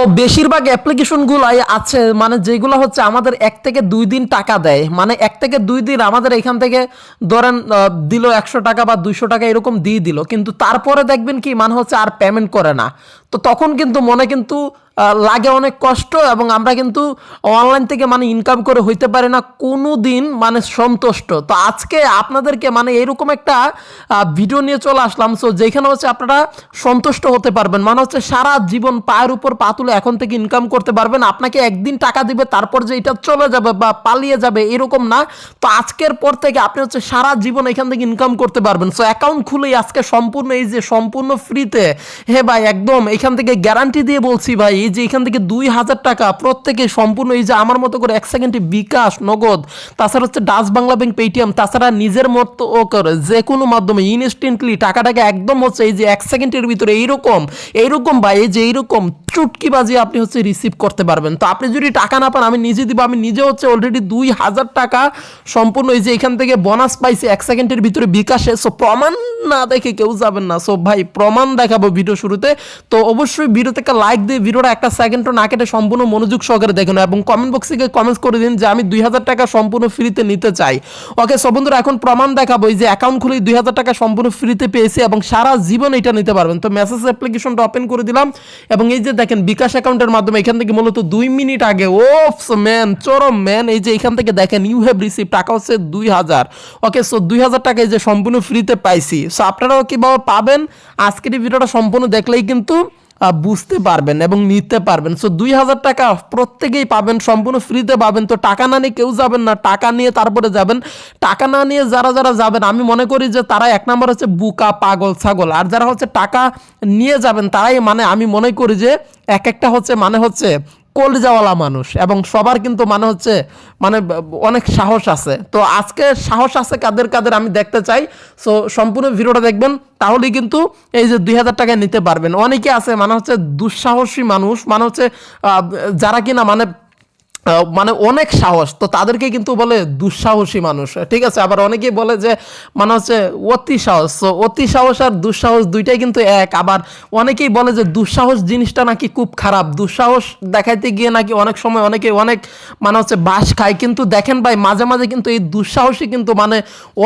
তো বেশিরভাগ অ্যাপ্লিকেশনগুলাই আছে মানে যেগুলো হচ্ছে আমাদের এক থেকে দুই দিন টাকা দেয়। মানে এক থেকে দুই দিন আমাদের এখান থেকে ধরেন দিল একশো টাকা বা দুইশো টাকা এরকম দিয়ে দিল। কিন্তু তারপরে দেখবেন কি মানে হচ্ছে আর পেমেন্ট করে না। তো তখন কিন্তু মনে কিন্তু লাগে অনেক কষ্ট এবং আমরা কিন্তু অনলাইন থেকে মানে ইনকাম করে হইতে পারি না কোনো দিন মানে সন্তুষ্ট। তো আজকে আপনাদেরকে মানে এরকম একটা ভিডিও নিয়ে চলে আসলাম। সো যেখানে হচ্ছে আপনারা সন্তুষ্ট হতে পারবেন। মানে হচ্ছে সারা জীবন পায়ের উপর পা তুলে এখন থেকে ইনকাম করতে পারবেন। আপনাকে একদিন টাকা দিবে, তারপর যে এটা চলে যাবে বা পালিয়ে যাবে এরকম না। তো আজকের পর থেকে আপনি হচ্ছে সারা জীবন এখান থেকে ইনকাম করতে পারবেন। সো অ্যাকাউন্ট খুলেই আজকে সম্পূর্ণ এই যে সম্পূর্ণ ফ্রিতে হে ভাই, একদম এখান থেকে গ্যারান্টি দিয়ে বলছি ভাই এই যে এখান থেকে দুই হাজার টাকা প্রত্যেকে সম্পূর্ণ এই যে আমার মতো করে এক সেকেন্ডে বিকাশ, নগদ, তাছাড়া হচ্ছে ডাচ বাংলা ব্যাংক পেটিএম, তাছাড়া নিজের মতো ও করে যে কোনো মাধ্যমে ইনস্ট্যান্টলি টাকাটাকে একদম হচ্ছে এই যে এক সেকেন্ডের ভিতরে এইরকম এইরকম বা এই যে এইরকম চুটকিবাজি আপনি হচ্ছে রিসিভ করতে পারবেন। তো আপনি যদি টাকা না পান, আমি নিজে দিব, আমি নিজে হচ্ছে অলরেডি দুই হাজার টাকা সম্পূর্ণ এই যে এখান থেকে বোনাস পাইছি, এক সেকেন্ডের ভিতরে বিকাশে। সো প্রমাণ না দেখে কেউ যাবেন না। সো ভাই, প্রমাণ দেখাবো ভিডিও শুরুতে। তো অবশ্যই ভিডিওতে একটা লাইক দিয়ে ভিডিওটা একটা সেকেন্ডও না কেটে সম্পূর্ণ মনোযোগ সহকারে দেখুন এবং কমেন্ট বক্সে কমেন্টস করে দিন যে আমি দুই হাজার টাকা সম্পূর্ণ ফ্রিতে নিতে চাই। ওকে সব বন্ধুরা, এখন প্রমাণ দেখাবো। এই যে অ্যাকাউন্ট খুলে দুই হাজার টাকা সম্পূর্ণ ফ্রিতে পেয়েছি এবং সারা জীবন এটা নিতে পারবেন। তো মেসেজ অ্যাপ্লিকেশনটা ওপেন করে দিলাম এবং এই যে দেখেন বিকাশ অ্যাকাউন্টের মাধ্যমে এখান থেকে মূলত দুই মিনিট আগে, ওফস, ম্যান, চরম ম্যান, এই যে এখান থেকে দেখেন ইউ হ্যাভ রিসিভ টাকা হচ্ছে দুই হাজার। ওকে সো দুই হাজার টাকা এই যে সম্পূর্ণ ফ্রিতে পাইছি। সো আপনারাও কীভাবে পাবেন? আজকের এই ভিডিওটা সম্পূর্ণ দেখলেই কিন্তু বুঝতে পারবেন এবং নিতে পারবেন। সো দুই হাজার টাকা প্রত্যেকেই পাবেন, সম্পূর্ণ ফ্রিতে পাবেন। তো টাকা না নিয়ে কেউ যাবেন না, টাকা নিয়ে তারপরে যাবেন। টাকা না নিয়ে যারা যারা যাবেন, আমি মনে করি যে তারা এক নম্বর হচ্ছে বুকা, পাগল, ছাগল। আর যারা হচ্ছে টাকা নিয়ে যাবেন, তারাই মানে আমি মনে করি যে এক একটা হচ্ছে মানে হচ্ছে কলজাওয়ালা মানুষ এবং সবার কিন্তু মানে হচ্ছে মানে অনেক সাহস আছে। তো আজকে সাহস আছে কাদের কাদের আমি দেখতে চাই। সো সম্পূর্ণ ভিডিওটা দেখবেন, তাহলেই কিন্তু এই যে দুই হাজার টাকায় নিতে পারবেন। অনেকে আছে মানে হচ্ছে দুঃসাহসী মানুষ মানে হচ্ছে যারা কিনা মানে মানে অনেক সাহস। তো তাদেরকে কিন্তু বলে দুঃসাহসী মানুষ। ঠিক আছে, আবার অনেকেই বলে যে মানে হচ্ছে অতি সাহস। তো অতি সাহস আর দুঃসাহস দুইটাই কিন্তু এক। আবার অনেকেই বলে যে, দুঃসাহস জিনিসটা নাকি খুব খারাপ। দুঃসাহস দেখাইতে গিয়ে নাকি অনেক সময় অনেকে অনেক মানে হচ্ছে বাস খায়। কিন্তু দেখেন ভাই, মাঝে মাঝে কিন্তু এই দুঃসাহসী কিন্তু মানে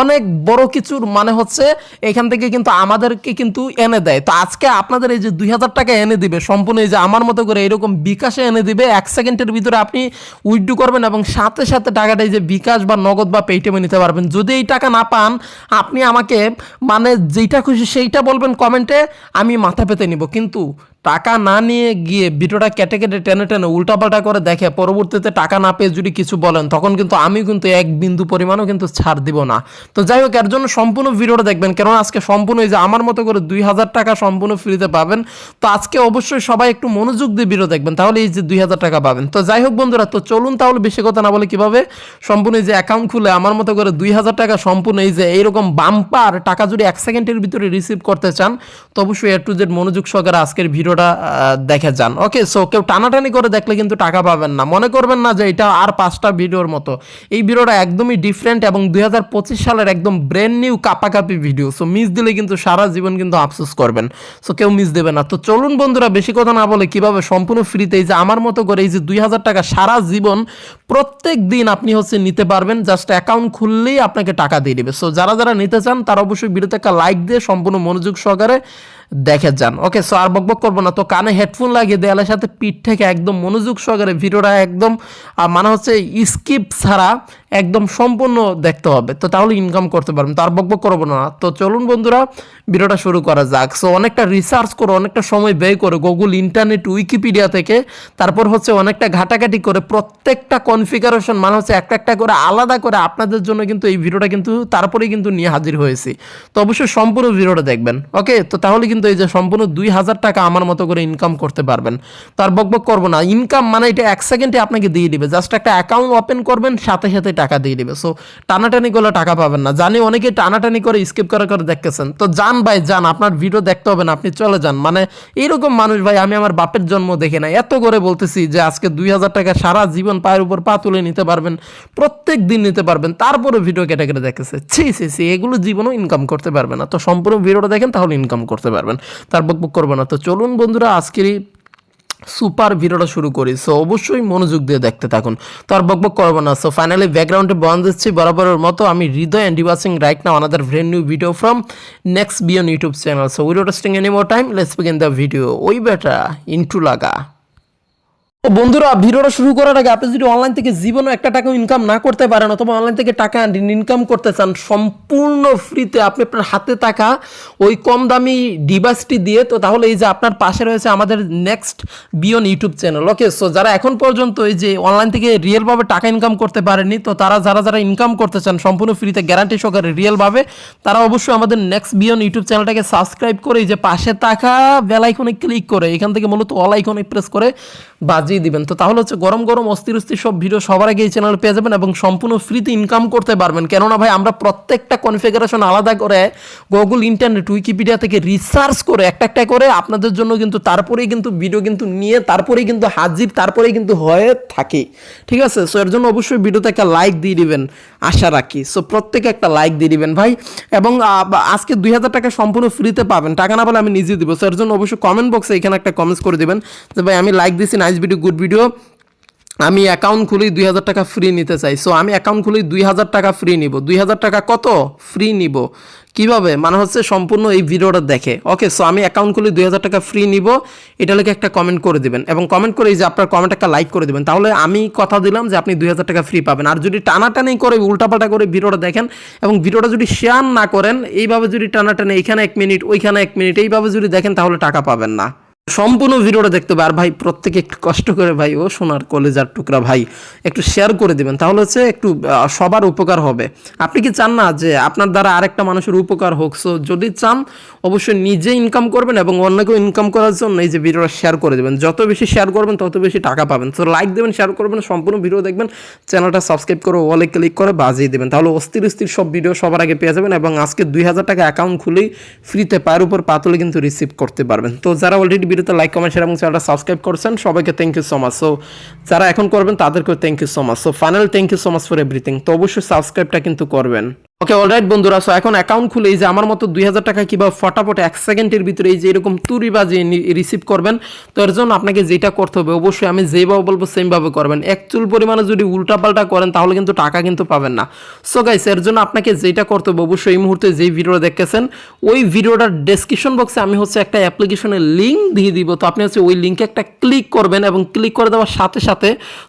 অনেক বড় কিছুর মানে হচ্ছে এখান থেকে কিন্তু আমাদেরকে কিন্তু এনে দেয়। তো আজকে আপনাদের এই যে দুই হাজার টাকা এনে দিবে, সম্পূর্ণ এই যে আমার মতো করে এরকম বিকাশে এনে দিবে, এক সেকেন্ডের ভিতরে আপনি উইথড্রু করবেন এবং সাথে সাথে টাকাটা যে বিকাশ বা নগদ বা পেটিএমে নিতে পারবেন। যদি এই টাকা না পান, আপনি আমাকে মানে যেইটা খুশি সেইটা বলবেন কমেন্টে, আমি মাথা পেতে নিব। কিন্তু টাকা না নিয়ে গিয়ে ভিডিওটা কেটে কেটে টেনে টেনে উল্টাপাল্টা করে দেখে, পরবর্তীতে টাকা না পেয়ে যদি কিছু বলেন, তখন কিন্তু আমি কিন্তু এক বিন্দু পরিমাণও কিন্তু ছাড় দিব না। তো যাই হোক, এর জন্য সম্পূর্ণ ভিডিওটা দেখবেন, কেননা আজকে সম্পূর্ণ এই যে আমার মতো করে দুই হাজার টাকা সম্পূর্ণ ফ্রিতে পাবেন, তো আজকে অবশ্যই সবাই একটু মনোযোগ দিয়ে ভিডিও দেখবেন, তাহলে এই যে দুই হাজার টাকা পাবেন। তো যাই হোক বন্ধুরা, তো চলুন তাহলে বেশি কথা না বলে কীভাবে সম্পূর্ণ এই যে অ্যাকাউন্ট খুলে আমার মতো করে দুই হাজার টাকা সম্পূর্ণ এই যে এইরকম বাম্পার টাকা যদি এক সেকেন্ডের ভিতরে রিসিভ করতে চান, তো অবশ্যই এ টু জেড মনোযোগ সহকারে আজকের ভিডিওটা দেখে যান। ওকে সো কেউ টানাটানি করে দেখলে কিন্তু টাকা পাবেন না। মনে করবেন না যে এটা আর পাঁচটা ভিডিওর মতো। এই ভিডিওটা একদমই ডিফারেন্ট এবং দুই হাজার পঁচিশ সালের একদম ব্র্যান্ড নিউ কাপাকাপি ভিডিও সো মিস দিলে কিন্তু সারা জীবন কিন্তু আফসোস করবেন। সো কেউ মিস দেবে না। তো চলুন বন্ধুরা, বেশি কথা না বলে কীভাবে সম্পূর্ণ ফ্রিতে এই যে আমার মতো করে এই যে দুই হাজার টাকা সারা জীবন প্রত্যেক দিন আপনি হচ্ছে নিতে পারবেন জাস্ট অ্যাকাউন্ট খুললেই আপনাকে টাকা দিয়ে দেবে। সো যারা যারা নিতে চান, তারা অবশ্যই ভিডিওতে একটা লাইক দিয়ে সম্পূর্ণ মনোযোগ সহকারে দেখে যান। ওকে সো আর বকবক করব না। তো কানে হেডফোন লাগিয়ে দেয়ালের সাথে পিঠ থেকে একদম মনোযোগ সহকারে ভিডিওটা একদম মানে হচ্ছে স্কিপ ছাড়া একদম সম্পূর্ণ দেখতে হবে। তো তাহলে ইনকাম করতে পারবেন। তো আর বকবক করব না। তো চলুন বন্ধুরা, ভিডিওটা শুরু করা যাক। সো অনেকটা রিসার্চ করে, অনেকটা সময় ব্যয় করে গুগল ইন্টারনেট উইকিপিডিয়া থেকে। তারপর হচ্ছে অনেকটা ঘাটাঘাটি করে প্রত্যেকটা কনফিগারেশন মানে হচ্ছে একটা একটা করে আলাদা করে আপনাদের জন্য কিন্তু এই ভিডিওটা কিন্তু তারপরেই কিন্তু নিয়ে হাজির হয়েছি। তো অবশ্যই সম্পূর্ণ ভিডিওটা দেখবেন ওকে তো তাহলে কিন্তু এই যে সম্পূর্ণ দুই হাজার টাকা আমার মতো করে ইনকাম করতে পারবেন। তার বকবক করব না। ইনকাম মানে এটা এক সেকেন্ডে আপনাকে দিয়ে দিবে। জাস্ট একটা অ্যাকাউন্ট ওপেন করবেন, সাথে সাথে টাকা দিয়ে দিবে। সো টানাটানি করলে টাকা পাবেন না। জানি অনেকে টানাটানি করে স্কিপ করে করে দেখতেছেন। তো যান ভাই, যান। আপনার ভিডিও দেখতে হবে না, আপনি চলে যান। মানে এইরকম মানুষ ভাই, আমি আমার বাপের জন্ম দেখে না এত করে বলতেছি যে, আজকে দুই হাজার টাকা সারা জীবন পায়ের উপর পা তুলে নিতে পারবেন, প্রত্যেক দিন নিতে পারবেন, তারপরে ভিডিও কেটে কেটে দেখতেছে। ছি ছি ছি, এগুলো জীবনও ইনকাম করতে পারবে না। তো সম্পূর্ণ ভিডিওটা দেখেন, তাহলে ইনকাম করতে পারবেন। তার বকবক করব না। তো চলুন বন্ধুরা, আজকের এই সুপার ভিডিওটা শুরু করি। সো অবশ্যই মনোযোগ দিয়ে দেখতে থাকুন। তো আর বকবক করব না। সো ফাইনালি ব্যাকগ্রাউন্ডে বন্ধ দিচ্ছি বরাবরের মতো আমি Hridoy and ডিভাসিং right now another brand new video from Next Beyond YouTube channel so without wasting any more time let's begin the video ওই বেটা, ইন্টু লাগা। বন্ধুরা, ভিডিওটা শুরু করার আগে আপনি যদি অনলাইন থেকে জীবনে একটা টাকা ইনকাম না করতে পারেন অথবা অনলাইন থেকে টাকা ইনকাম করতে চান, সম্পূর্ণ ফ্রিতে আপনি আপনার হাতে টাকা ওই কম দামি ডিভাইসটি দিয়ে, তো তাহলে এই যে আপনার পাশে রয়েছে আমাদের Next Beyond YouTube channel okay so যারা এখন পর্যন্ত এই যে অনলাইন থেকে রিয়েলভাবে টাকা ইনকাম করতে পারেনি, তো তারা যারা যারা ইনকাম করতে চান, সম্পূর্ণ ফ্রিতে গ্যারান্টি সহকারে রিয়েলভাবে তারা অবশ্যই আমাদের নেক্সট বিয়ন ইউটিউব চ্যানেলটাকে সাবস্ক্রাইব করে এই যে পাশে থাকা বেল আইকনে ক্লিক করে, এখান থেকে মূলত অল আইকনে প্রেস করে বাজিয়ে দিবেন। তো তাহলে হচ্ছে গরম গরম অস্থির অস্থির সব ভিডিও সবার আগে এই চ্যানেল পেয়ে যাবেন এবং সম্পূর্ণ ফ্রিতে ইনকাম করতে পারবেন। কেননা ভাই, আমরা প্রত্যেকটা কনফিগারেশন আলাদা করে গুগল ইন্টারনেট উইকিপিডিয়া থেকে রিসার্চ করে একটা একটা করে আপনাদের জন্য কিন্তু তারপরেই কিন্তু ভিডিও কিন্তু নিয়ে, তারপরেই কিন্তু হাজির, তারপরেই কিন্তু হয়ে থাকে। ঠিক আছে? সো এর জন্য অবশ্যই ভিডিওতে একটা লাইক দিয়ে দিবেন, আশা রাখি। সো প্রত্যেকে একটা লাইক দিয়ে দিবেন ভাই। এবং আজকে দুই হাজার টাকা সম্পূর্ণ ফ্রিতে পাবেন। টাকা না পেলে আমি নিজে দিব। সো এর জন্য অবশ্যই কমেন্ট বক্সে এখানে একটা কমেন্টস করে দিবেন যে, ভাই, আমি লাইক দিছি নাইস ভিডিও গুড ভিডিও আমি অ্যাকাউন্ট খুলেই দুই হাজার টাকা ফ্রি নিতে চাই। সো আমি অ্যাকাউন্ট খুলেই দুই হাজার টাকা ফ্রি নিব। দুই হাজার টাকা কত? ফ্রি নিব। কীভাবে? মানে হচ্ছে সম্পূর্ণ এই ভিডিওটা দেখে। ওকে সো আমি অ্যাকাউন্ট খুলে দুই হাজার টাকা ফ্রি নিব। এটা লিখে একটা কমেন্ট করে দিবেন। এবং কমেন্ট করে এই যে আপনার কমেন্ট একটা লাইক করে দেবেন। তাহলে আমি কথা দিলাম যে আপনি দুই হাজার টাকা ফ্রি পাবেন। আর যদি টানাটানি করে, উল্টাপাল্টা করে ভিডিওটা দেখেন এবং ভিডিওটা যদি শেয়ার না করেন, এইভাবে যদি টানাটানি, এইখানে এক মিনিট ওইখানে এক মিনিট এইভাবে যদি দেখেন, তাহলে টাকা পাবেন না। সম্পূর্ণ ভিডিওটা দেখতে হবে। আর ভাই, প্রত্যেকে একটু কষ্ট করে ভাই, ও সোনার কলেজার টুকরা ভাই, একটু শেয়ার করে দিবেন। তাহলে হচ্ছে একটু সবার উপকার হবে। আপনি কি চান না যে আপনার দ্বারা আরেকটা মানুষের উপকার হোক? সো যদি চান, অবশ্যই নিজে ইনকাম করবেন এবং অন্যকেও ইনকাম করার জন্য এই যে ভিডিওটা শেয়ার করে দেবেন। যত বেশি শেয়ার করবেন, তত বেশি টাকা পাবেন। তো লাইক দেবেন শেয়ার করবেন, সম্পূর্ণ ভিডিও দেখবেন। চ্যানেলটা সাবস্ক্রাইব করে ওয়ালে ক্লিক করে বাজিয়ে দেবেন। তাহলে অস্থির অস্থির সব ভিডিও সবার আগে পেয়ে যাবেন এবং আজকে দুই হাজার টাকা অ্যাকাউন্ট খুলেই ফ্রিতে পায়ের উপর পাতলে কিন্তু রিসিভ করতে পারবেন। তো, যারা অলরেডি ভিডিওতে লাইক কমেন্ট শেয়ার এবং চ্যানেলটা সাবস্ক্রাইব করছেন, সবাইকে thank you so much so যারা এখন করবেন, তাদেরকেও thank you so much so final thank you so much for everything তো অবশ্যই সাবস্ক্রাইবটা কিন্তু করবেন। ওকে অলরাইট বন্ধুরা সো এখন অ্যাকাউন্ট খুলে এই যে আমার মতো দুই হাজার টাকা কীভাবে ফটাফট এক সেকেন্ডের ভিতরে এই যে এরকম তুরি বাজিয়ে রিসিভ করবেন, তো এর জন্য আপনাকে যেটা করতে হবে, অবশ্যই আমি যেভাবে বলব সেমভাবে করবেন। এক চুল পরিমাণে যদি উল্টাপাল্টা করেন, তাহলে কিন্তু টাকা কিন্তু পাবেন না। সো গাইস এর জন্য আপনাকে যেটা করতে হবে, অবশ্যই এই মুহূর্তে যেই ভিডিওটা দেখতেছেন, ওই ভিডিওটার ডেসক্রিপশন বক্সে আমি হচ্ছে একটা অ্যাপ্লিকেশনের লিঙ্ক দিয়ে দিব। তো আপনি হচ্ছে ওই লিঙ্কে একটা ক্লিক করবেন এবং ক্লিক করে দেওয়ার সাথে সাথে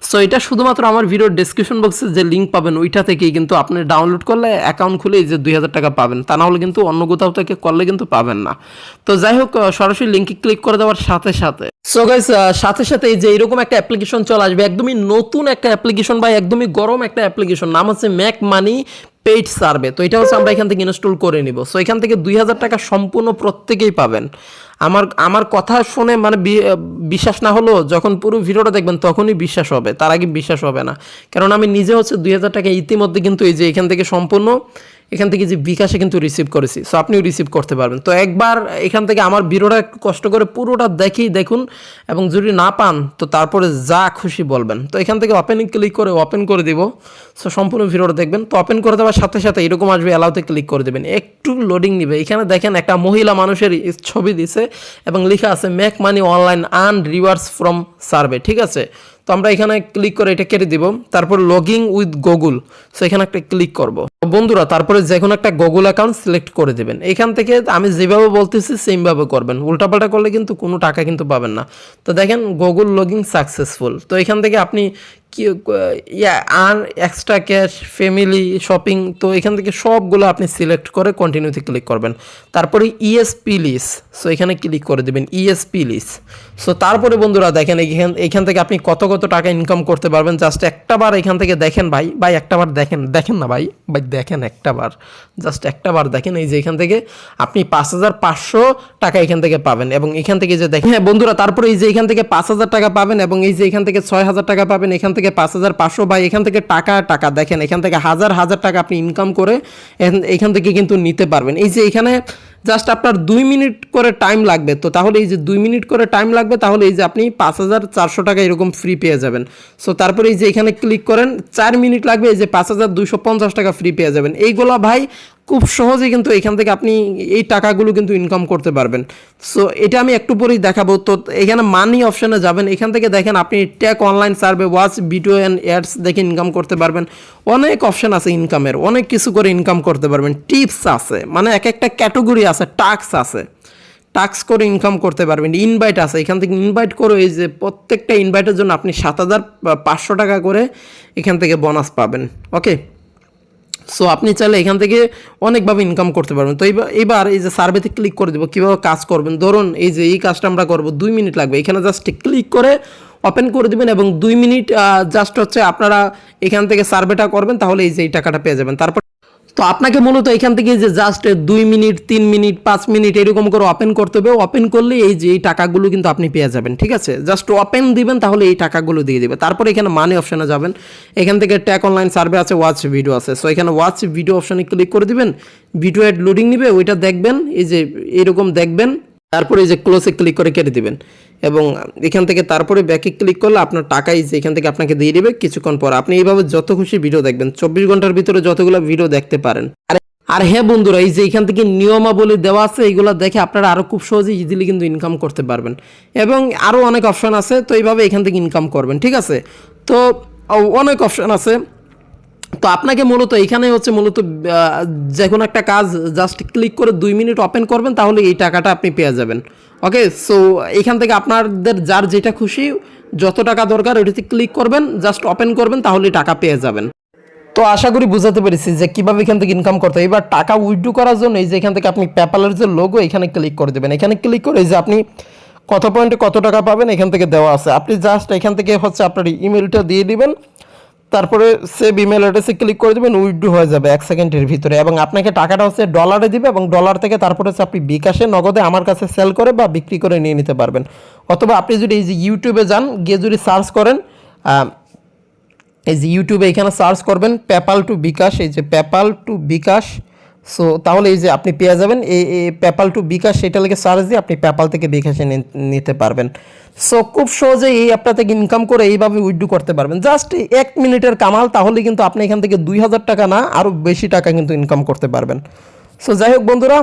সো এটা শুধুমাত্র আমার ভিডিওর ডেসক্রিপশন বক্সে যে লিঙ্ক পাবেন, ওইটা থেকেই কিন্তু আপনি ডাউনলোড করলে অ্যাকাউন্ট খুলে এই যে দুই হাজার টাকা পাবেন, তা না হলে কিন্তু অন্য কোথাও থেকে করলে কিন্তু পাবেন না। তো যাই হোক সরাসরি লিঙ্কে ক্লিক করে দেওয়ার সাথে সাথে। সো গাইস সাথে সাথে এই যে এরকম একটা অ্যাপ্লিকেশন চলে আসবে, একদমই নতুন একটা অ্যাপ্লিকেশন বা একদমই গরম একটা অ্যাপ্লিকেশন নাম হচ্ছে ম্যাক মানি পেইড সার্ভে তো এটা হচ্ছে আমরা এখান থেকে ইনস্টল করে নিব। সো এখান থেকে দুই হাজার টাকা সম্পূর্ণ প্রত্যেকেই পাবেন। আমার আমার কথা শুনে মানে বিশ্বাস না হলো যখন পুরো ভিডিওটা দেখবেন তখনই বিশ্বাস হবে, তার আগে বিশ্বাস হবে না। কারণ আমি নিজে হচ্ছে দুই হাজার টাকা ইতিমধ্যে কিন্তু এই যে এখান থেকে সম্পূর্ণ এখান থেকে যে বিকাশে কিন্তু রিসিভ করেছি। সো আপনিও রিসিভ করতে পারবেন। তো একবার এখান থেকে আমার ভিডিওটা কষ্ট করে পুরোটা দেখেই দেখুন এবং যদি না পান, তো তারপরে যা খুশি বলবেন। তো এখান থেকে ওপেন ক্লিক করে ওপেন করে দিব। সো সম্পূর্ণ ভিডিওটা দেখবেন। তো ওপেন করে দেওয়ার সাথে সাথে এরকম আসবে অ্যালাউতে ক্লিক করে দেবেন। একটু লোডিং নিবে। এখানে দেখেন একটা মহিলা মানুষের ছবি দিছে এবং লেখা আছে make money online earn rewards from survey ঠিক আছে? তো আমরা এখানে ক্লিক করে এটা কেটে দিব। তারপর লগিং উইথ গুগল সো এখানে একটা ক্লিক করব। বন্ধুরা, তারপরে যে কোনো একটা গুগল অ্যাকাউন্ট সিলেক্ট করে দেবেন। এখান থেকে আমি যেভাবে বলতেছি সেমভাবে করবেন। উল্টাপাল্টা করলে কিন্তু কোনো টাকা কিন্তু পাবেন না। তো দেখেন গুগল লগিং সাকসেসফুল তো এখান থেকে আপনি ইয়া আর এক্সট্রা ক্যাশ ফ্যামিলি শপিং তো এখান থেকে সবগুলো আপনি সিলেক্ট করে কন্টিনিউতে ক্লিক করবেন। তারপরে ইএসপি লিস সো এখানে ক্লিক করে দেবেন ইএসপি লিস সো তারপরে বন্ধুরা দেখেন, এখান এখান থেকে আপনি কত কত টাকা ইনকাম করতে পারবেন। জাস্ট একটা বার এখান থেকে দেখেন ভাই ভাই একটা বার দেখেন দেখেন না ভাই ভাই দেখেন একটা বার। জাস্ট একটা বার দেখেন, এই যে এখান থেকে আপনি পাঁচ হাজার পাঁচশো টাকা এখান থেকে পাবেন। এবং এখান থেকে যে দেখেন হ্যাঁ বন্ধুরা, তারপরে এই যে এখান থেকে পাঁচ হাজার টাকা পাবেন, এবং এই যে এখান থেকে ছয় হাজার টাকা পাবেন, এখান থেকে পাঁচ হাজার পাঁচশো ভাই এখান থেকে টাকা টাকা। দেখেন, এখান থেকে হাজার হাজার টাকা আপনি ইনকাম করে এখান- থেকে কিন্তু নিতে পারবেন। এই যে এখানে জাস্ট আপনার দুই মিনিট করে টাইম লাগবে। তো তাহলে এই যে দুই মিনিট করে টাইম লাগবে, তাহলে এই যে আপনি পাঁচ হাজার চারশো টাকা এরকম ফ্রি পেয়ে যাবেন। সো তারপরে এই যে এখানে ক্লিক করেন, চার মিনিট লাগবে, এই যে পাঁচ হাজার দুইশো পঞ্চাশ টাকা ফ্রি পেয়ে যাবেন। এইগুলা ভাই খুব সহজেই কিন্তু এখান থেকে আপনি এই টাকাগুলো কিন্তু ইনকাম করতে পারবেন। সো এটা আমি একটু পরেই দেখাবো। তো, এখানে মানি অপশানে যাবেন। এখান থেকে দেখেন আপনি take online survey watch video and ads দেখে ইনকাম করতে পারবেন। অনেক অপশান আছে ইনকামের অনেক কিছু করে ইনকাম করতে পারবেন। টিপস আছে। মানে এক একটা ক্যাটাগরি আছে। টাস্ক আছে। টাক্স করে ইনকাম করতে পারবেন। ইনভাইট আছে। এখান থেকে ইনভাইট করে এই যে প্রত্যেকটা ইনভাইটের জন্য আপনি সাত হাজার, পাঁচশো টাকা করে এখান থেকে বোনাস পাবেন। ওকে সো আপনি চাইলে এখান থেকে অনেকভাবে ইনকাম করতে পারবেন। তো এবার এই যে সার্ভেতে ক্লিক করে দেবো, কীভাবে কাজ করবেন? ধরুন এই যে এই কাজটা আমরা করব, দুই মিনিট লাগবে। এখানে জাস্ট ক্লিক করে ওপেন করে দেবেন এবং দুই মিনিট জাস্ট হচ্ছে আপনারা এখান থেকে সার্ভেটা করবেন, তাহলে এই যে এই টাকাটা পেয়ে যাবেন। তারপর তো আপনাকে মূলত এখান থেকে যে জাস্ট দুই মিনিট, তিন মিনিট, পাঁচ মিনিট এরকম করে ওপেন করতে হবে। ওপেন করলে এই যে এই টাকাগুলো কিন্তু আপনি পেয়ে যাবেন, ঠিক আছে? জাস্ট ওপেন দিবেন, তাহলে এই টাকাগুলো দিয়ে দেবে। তারপরে এখানে মানি অপশানে যাবেন। এখান থেকে ট্যাক অনলাইন সার্ভে আছে ওয়াচ ভিডিও আছে। সো এখানে ওয়াচ ভিডিও অপশানে ক্লিক করে দিবেন। ভিডিও অ্যাড লোডিং নিবে, ওইটা দেখবেন, এই যে এরকম দেখবেন। তারপরে এই যে ক্লোজে ক্লিক করে কেটে দিবেন। এবং এখান থেকে তারপরে ব্যাকে ক্লিক করলে আপনার টাকাই যে এখান থেকে আপনাকে দিয়ে দেবে কিছুক্ষণ পর। আপনি এইভাবে যত খুশি ভিডিও দেখবেন। চব্বিশ ঘণ্টার ভিতরে যতগুলো ভিডিও দেখতে পারেন। আর হ্যাঁ বন্ধুরা, এই যে এখান থেকে নিয়মাবলী দেওয়া আছে, এইগুলো দেখে আপনারা আরও খুব সহজে ইজিলি কিন্তু ইনকাম করতে পারবেন। এবং আরও অনেক অপশন আছে, তো এইভাবে এখান থেকে ইনকাম করবেন, ঠিক আছে? তো অনেক অপশন আছে। তো আপনাকে মূলত এখানে হচ্ছে মূলত যে কোনো একটা কাজ জাস্ট ক্লিক করে দুই মিনিট ওপেন করবেন, তাহলে এই টাকাটা আপনি পেয়ে যাবেন। ওকে সো এখান থেকে আপনাদের যার যেটা খুশি, যত টাকা দরকার ওইটাতে ক্লিক করবেন জাস্ট ওপেন করবেন, তাহলে টাকা পেয়ে যাবেন। তো আশা করি বুঝাতে পেরেছি যে কীভাবে এখান থেকে ইনকাম করতে হয়। এবার টাকা উইথড্র করার জন্য এই যে এখান থেকে আপনি পেপালের যে লোগো এখানে ক্লিক করে দেবেন। এখানে ক্লিক করে এই যে আপনি কত পয়েন্টে কত টাকা পাবেন, এখান থেকে দেওয়া আছে। আপনি জাস্ট এখান থেকে হচ্ছে আপনার ইমেলটা দিয়ে দিবেন। তারপরে সেভ ইমেল অ্যাড্রেসে ক্লিক করে দেবেন উইডু হয়ে যাবে এক সেকেন্ডের ভিতরে। এবং আপনাকে টাকাটা হচ্ছে ডলারে দিবে এবং ডলার থেকে তারপরে হচ্ছে আপনি বিকাশে, নগদে আমার কাছে সেল করে বা বিক্রি করে নিয়ে নিতে পারবেন। অথবা আপনি যদি এই যে ইউটিউবে যান, গিয়ে যদি সার্চ করেন এই যে ইউটিউবে এখানে সার্চ করবেন পেপাল টু বিকাশ এই যে পেপাল টু বিকাশ সো তাহলে এই যে আপনি পেয়ে যাবেন, এই পেপাল টু বিকাশ সেটা লেগে সার্চ দিয়ে আপনি পেপাল থেকে বিকাশে নিতে পারবেন। সো খুব সহজে এই অ্যাপটা থেকে ইনকাম করে এইভাবে উইথড্রু করতে পারবেন। জাস্ট এক মিনিটের কামাল, তাহলে কিন্তু আপনি এখান থেকে দুই হাজার টাকা না আরও বেশি টাকা কিন্তু ইনকাম করতে পারবেন। সো যাই হোক বন্ধুরা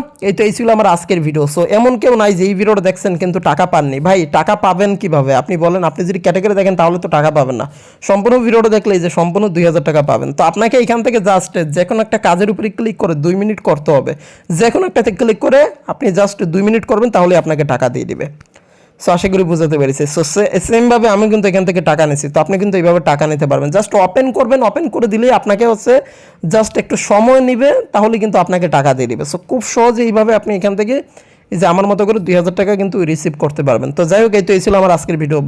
এই ছিল আমার আজকের ভিডিও সো এমন কেউ নাই যে এই ভিডিওটা দেখছেন কিন্তু টাকা পাননি। ভাই, টাকা পাবেন কীভাবে? আপনি বলেন, আপনি যদি ক্যাটাগরি দেখেন তাহলে তো টাকা পাবেন না। সম্পূর্ণ ভিডিওটা দেখলে যে সম্পূর্ণ দুই হাজার টাকা পাবেন। তো আপনাকে এখান থেকে জাস্ট যে কোনো একটা কাজের উপরে ক্লিক করে দুই মিনিট করতে হবে। যে কোনো একটাতে ক্লিক করে আপনি জাস্ট দুই মিনিট করবেন, তাহলে আপনাকে টাকা দিয়ে দিবে। সো আশা করি বুঝাতে পেরেছি। সো সেমভাবে আমি কিন্তু এখান থেকে টাকা নিছি। তো আপনি কিন্তু এইভাবে টাকা নিতে পারবেন। জাস্ট ওপেন করবেন ওপেন করে দিলেই আপনাকে হচ্ছে জাস্ট একটু সময় নিবে, তাহলে কিন্তু আপনাকে টাকা দিয়ে দিবে। সো খুব সহজে এইভাবে আপনি এখান থেকে এই যে আমার মতো করে দুই হাজার টাকা কিন্তু রিসিভ করতে পারবেন। তো যাই হোক, এই তো এই ছিল আমার আজকের ভিডিও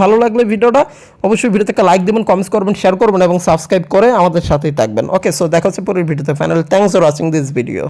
ভালো লাগলে ভিডিওটা অবশ্যই ভিডিওতে একটা লাইক দেবেন কমেন্টস করবেন শেয়ার করবেন এবং সাবস্ক্রাইব করে আমাদের সাথেই থাকবেন। ওকে সো দেখা হচ্ছে পরের ভিডিওতে final thanks for watching this video